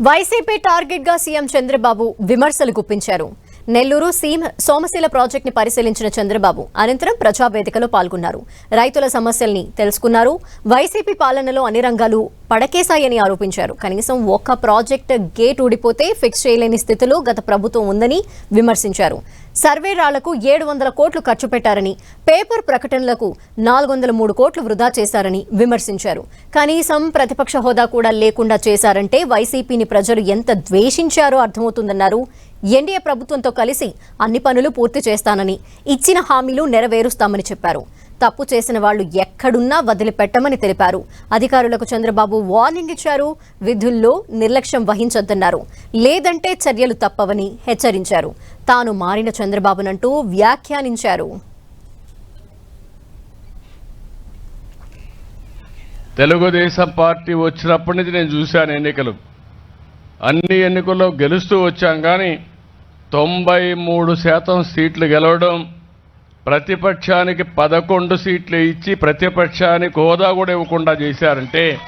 YCP టార్గెట్గా CM Chandrababu విమర్శలు గుప్పించారు. నెల్లూరు సీమ సోమశీల ప్రాజెక్ట్ని పరిశీలించిన చంద్రబాబు అనంతరం ప్రజావేదికలో పాల్గొన్నారు. రైతుల సమస్యల్ని తెలుసుకున్నారు. వైసీపీ పాలనలో అన్ని రంగాలు పడకేశాయని ఆరోపించారు. కనీసం ఒక్క ప్రాజెక్ట్ గేట్ ఊడిపోతే ఫిక్స్ చేయలేని స్థితిలో గత ప్రభుత్వం ఉందని విమర్శించారు. సర్వే రాళ్ళకు ఏడు వందల కోట్లు ఖర్చు పెట్టారని పేపర్ ప్రకటనలకు నాలుగు వందల మూడు కోట్లు వృధా చేశారని విమర్శించారు. కనీసం ప్రతిపక్ష హోదా కూడా లేకుండా చేశారంటే వైసీపీని ప్రజలు ఎంత ద్వేషించారో అర్థమవుతుందన్నారు ఎన్డీఏ ప్రభుత్వంతో కలిసి అన్ని పనులు పూర్తి చేస్తానని ఇచ్చిన హామీలు నెరవేరుస్తామని చెప్పారు. తప్పు చేసిన వాళ్ళు ఎక్కడున్నా వదిలిపెట్టమని తెలిపారు. అధికారులకు చంద్రబాబు వార్నింగ్ ఇచ్చారు. విధుల్లో నిర్లక్ష్యం వహించొద్దన్నారు. లేదంటే చర్యలు తప్పవని హెచ్చరించారు. తాను మారిన చంద్రబాబునంటూ వ్యాఖ్యానించారు. తెలుగుదేశం పార్టీ వచ్చినప్పటి నుంచి నేను చూశాను ఎన్నికలు. అన్ని ఎన్నికల్లో గెలుస్తూ వచ్చాం కానీ తొంభై మూడు శాతం సీట్లు గెలవడం ప్రతిపక్షానికి పదకొండు సీట్లు ఇచ్చి ప్రతిపక్షానికి హోదా కూడా ఇవ్వకుండా చేశారంటే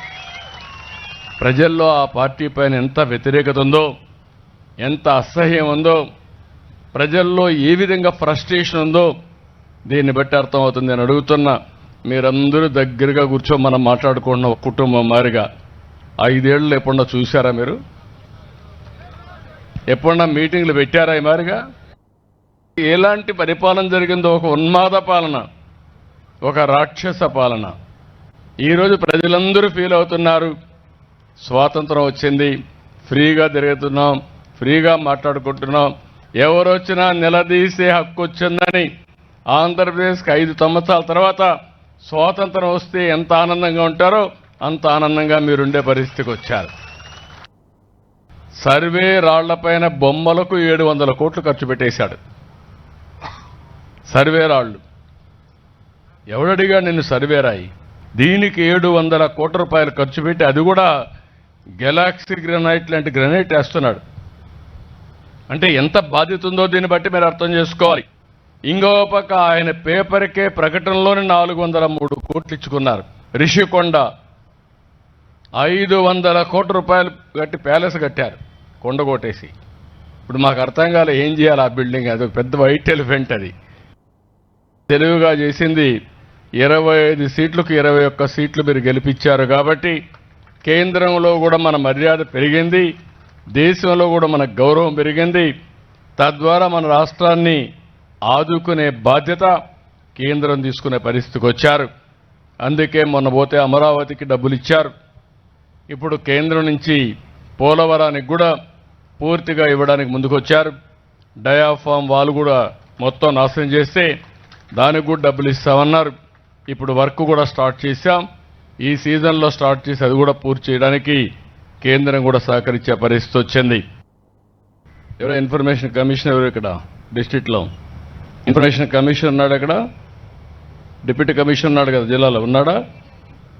ప్రజల్లో ఆ పార్టీ పైన ఎంత వ్యతిరేకత ఉందో ఎంత అసహ్యం ఉందో ప్రజల్లో ఏ విధంగా ఫ్రస్ట్రేషన్ ఉందో దీన్ని బట్టి అర్థమవుతుంది నేను అడుగుతున్నా. మీరందరూ దగ్గరగా కూర్చో మనం మాట్లాడుకున్న కుటుంబం మారిగా. ఐదేళ్ళు లేకుండా చూశారా మీరు? ఎప్పుడన్నా మీటింగ్లు పెట్టారా ఈ మారిగా? ఎలాంటి పరిపాలన జరిగిందో ఒక ఉన్మాద పాలన ఒక రాక్షస పాలన. ఈరోజు ప్రజలందరూ ఫీల్ అవుతున్నారు. స్వాతంత్రం వచ్చింది. ఫ్రీగా తిరుగుతున్నాం. ఫ్రీగా మాట్లాడుకుంటున్నాం. ఎవరు వచ్చినా నిలదీసే హక్కు వచ్చిందని ఆంధ్రప్రదేశ్కి ఐదు సంవత్సరాల తర్వాత స్వాతంత్రం వస్తే ఎంత ఆనందంగా ఉంటారో అంత ఆనందంగా మీరుండే పరిస్థితికి వచ్చారు. సర్వే రాళ్ళపైన బొమ్మలకు ఏడు వందల కోట్లు ఖర్చు పెట్టేశాడు. సర్వే రాళ్ళు. ఎవడడిగా నిన్ను సర్వే రాయి? దీనికి ఏడు వందల కోట్ల రూపాయలు ఖర్చు పెట్టి అది కూడా గెలాక్సీ గ్రనైట్ లాంటి గ్రనైట్ వేస్తున్నాడు. అంటే ఎంత బాధ్యత ఉందో దీన్ని బట్టి మీరు అర్థం చేసుకోవాలి. ఇంకో పక్క ఆయన పేపర్కే ప్రకటనలోనే నాలుగు వందల మూడు కోట్లు ఇచ్చుకున్నారు. రిషికొండ. ఐదు వందల కోట్ల రూపాయలు కట్టి ప్యాలెస్ కట్టారు. కొండ కొట్టేసి ఇప్పుడు మాకు అర్థం కాలే ఏం చేయాలి ఆ బిల్డింగ్ అది ఒక పెద్ద వైట్ ఎలిఫెంట్ అది. తెలివిగా చేసింది ఇరవై ఐదు సీట్లకు ఇరవై ఒక్క సీట్లు మీరు గెలిపించారు కాబట్టి కేంద్రంలో కూడా మన మర్యాద పెరిగింది దేశంలో కూడా మన గౌరవం పెరిగింది. తద్వారా మన రాష్ట్రాన్ని ఆదుకునే బాధ్యత కేంద్రం తీసుకునే పరిస్థితికి వచ్చారు. అందుకే మొన్న పోతే అమరావతికి డబ్బులు ఇచ్చారు. ఇప్పుడు కేంద్రం నుంచి పోలవరానికి కూడా పూర్తిగా ఇవ్వడానికి ముందుకొచ్చారు. డయాఫామ్ వాళ్ళు కూడా మొత్తం నాశనం చేస్తే దానికి కూడా డబ్బులు ఇస్తామన్నారు. ఇప్పుడు వర్క్ కూడా స్టార్ట్ చేశాం. ఈ సీజన్లో స్టార్ట్ చేసి అది కూడా పూర్తి చేయడానికి కేంద్రం కూడా సహకరించే పరిస్థితి వచ్చింది. ఎవరో ఇన్ఫర్మేషన్ కమిషన్ ఎవరు ఇక్కడ డిస్ట్రిక్ట్లో. ఇన్ఫర్మేషన్ కమిషన్ ఉన్నాడు అక్కడ. డిప్యూటీ కమిషన్ ఉన్నాడు కదా జిల్లాలో ఉన్నాడా?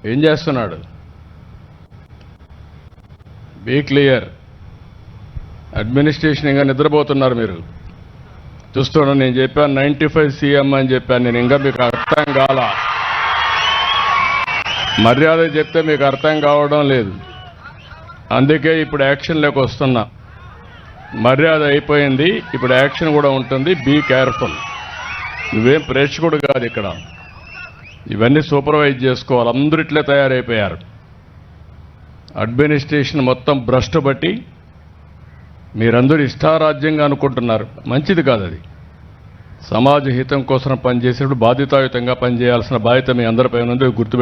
ఏం చేస్తున్నాడు? Be clear. అడ్మినిస్ట్రేషన్ ఇంకా నిద్రపోతున్నారు మీరు. చూస్తున్నాను నేను చెప్పాను నైంటీ ఫైవ్ సీఎం అని చెప్పాను. నేను ఇంకా మీకు అర్థం కాల? మర్యాద చెప్తే మీకు అర్థం కావడం లేదు. అందుకే ఇప్పుడు యాక్షన్లోకి వస్తున్నా. మర్యాద అయిపోయింది. ఇప్పుడు యాక్షన్ కూడా ఉంటుంది. Be careful. నువ్వేం ప్రేక్షకుడు కాదు ఇక్కడ. ఇవన్నీ సూపర్వైజ్ చేసుకోవాలి. అందరిట్లే తయారైపోయారు. అడ్మినిస్ట్రేషన్ మొత్తం భ్రష్టు బట్టి మీరందరూ ఇష్టారాజ్యంగా అనుకుంటున్నారు. మంచిది కాదు అది. సమాజ హితం కోసం పనిచేసేటప్పుడు బాధ్యతాయుతంగా పనిచేయాల్సిన బాధ్యత మీ అందరిపై ఉంది గుర్తు